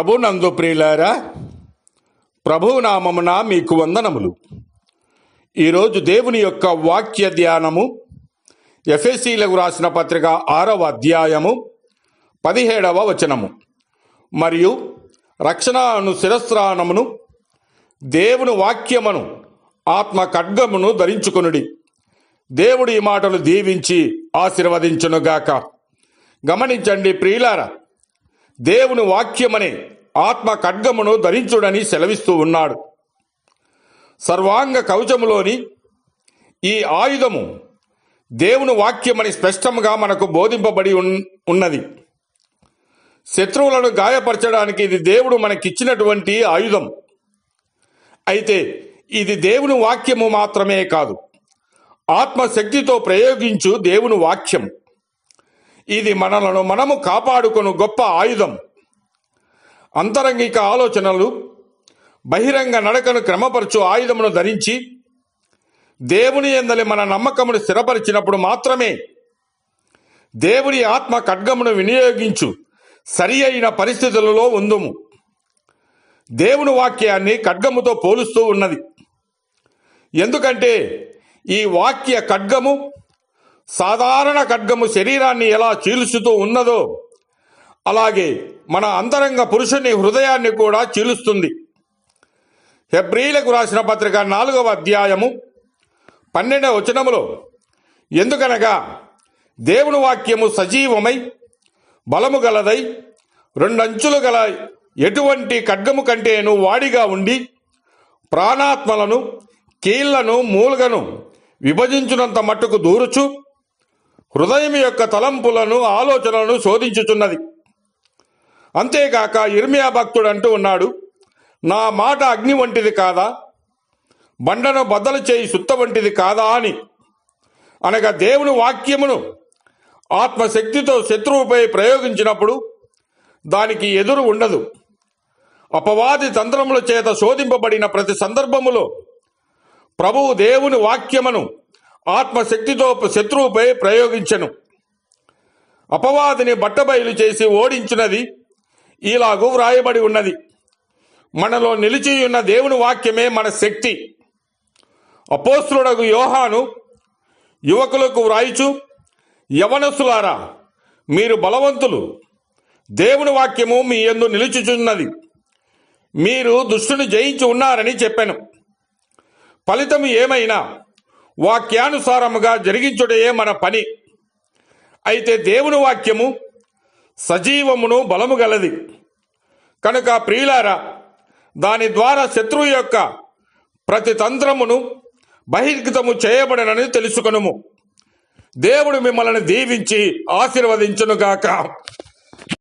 ప్రభు నందు ప్రియులారా ప్రభు నామమున మీకు వందనములు. ఈరోజు దేవుని యొక్క వాక్య ధ్యానము ఎఫ్ఎస్సీలకు రాసిన పత్రిక ఆరవ అధ్యాయము పదిహేడవ వచనము. మరియు రక్షణ అను శిరస్రానమును దేవుని వాక్యమును ఆత్మ ఖడ్గమును ధరించుకునుడి. దేవుడు ఈ మాటలు దీవించి ఆశీర్వదించునుగాక. గమనించండి ప్రియులారా దేవుని వాక్యమనే ఆత్మ ఖడ్గమును ధరించుడని సెలవిస్తూ ఉన్నాడు. సర్వాంగ కవచములోని ఈ ఆయుధము దేవుని వాక్యమని స్పష్టంగా మనకు బోధింపబడి ఉన్- ఉన్నది. శత్రువులను గాయపరచడానికి ఇది దేవుడు మనకిచ్చినటువంటి ఆయుధం. అయితే ఇది దేవుని వాక్యము మాత్రమే కాదు. ఆత్మశక్తితో ప్రయోగించు దేవుని వాక్యం ఇది మనలను మనము కాపాడుకును గొప్ప ఆయుధం. అంతరంగిక ఆలోచనలు బహిరంగ నడకను క్రమపరచు ఆయుధమును ధరించి దేవుని ఎందలి మన నమ్మకమును స్థిరపరిచినప్పుడు మాత్రమే దేవుని ఆత్మ ఖడ్గమును వినియోగించు సరి అయిన పరిస్థితులలో ఉందుము. దేవుని వాక్యాన్ని ఖడ్గముతో పోలుస్తూ ఉన్నది. ఎందుకంటే ఈ వాక్య ఖడ్గము సాధారణ ఖడ్గము శరీరాన్ని ఎలా చీల్చుతూ ఉన్నదో అలాగే మన అంతరంగ పురుషుని హృదయాన్ని కూడా చీలుస్తుంది. హెబ్రీలకు రాసిన పత్రిక నాలుగవ అధ్యాయము పన్నెండవ వచనములో ఎందుకనగా దేవుని వాక్యము సజీవమై బలము గలదై రెండంచులు గల ఎటువంటి ఖడ్గము కంటేను వాడిగా ఉండి ప్రాణాత్మలను కీళ్ళను మూలుగను విభజించునంత మట్టుకు దూరుచు హృదయం యొక్క తలంపులను ఆలోచనలను శోధించుచున్నది. అంతేకాక ఇర్మియా భక్తుడు అంటూ ఉన్నాడు నా మాట అగ్ని వంటిది కాదా? బండను బద్దలు చేయి సుత్త వంటిది కాదా అని. అనగా దేవుని వాక్యమును ఆత్మశక్తితో శత్రువుపై ప్రయోగించినప్పుడు దానికి ఎదురు ఉండదు. అపవాది తంత్రముల చేత శోధింపబడిన ప్రతి సందర్భములో ప్రభువు దేవుని వాక్యమును ఆత్మశక్తితో శత్రువుపై ప్రయోగించెను. అపవాదిని బట్టబయలు చేసి ఓడించినది ఇలాగూ వ్రాయబడి ఉన్నది. మనలో నిలిచియున్న దేవుని వాక్యమే మన శక్తి. అపోస్తుడగు యోహాను యువకులకు వ్రాయిచు యవనస్సులారా మీరు బలవంతులు. దేవుని వాక్యము మీ ఎందు నిలుచుచున్నది. మీరు దుష్టుని జయించి ఉన్నారని చెప్పాను. ఫలితం ఏమైనా? వాక్యానుసారముగా జరిగించుటయే మన పని. అయితే దేవుని వాక్యము సజీవమును బలము గలది. కనుక ప్రియులారా దాని ద్వారా శత్రువు యొక్క ప్రతి తంత్రమును బహిర్గతము చేయబడనని తెలుసుకొనుము. దేవుడు మిమ్మల్ని దీవించి ఆశీర్వదించునుగాక.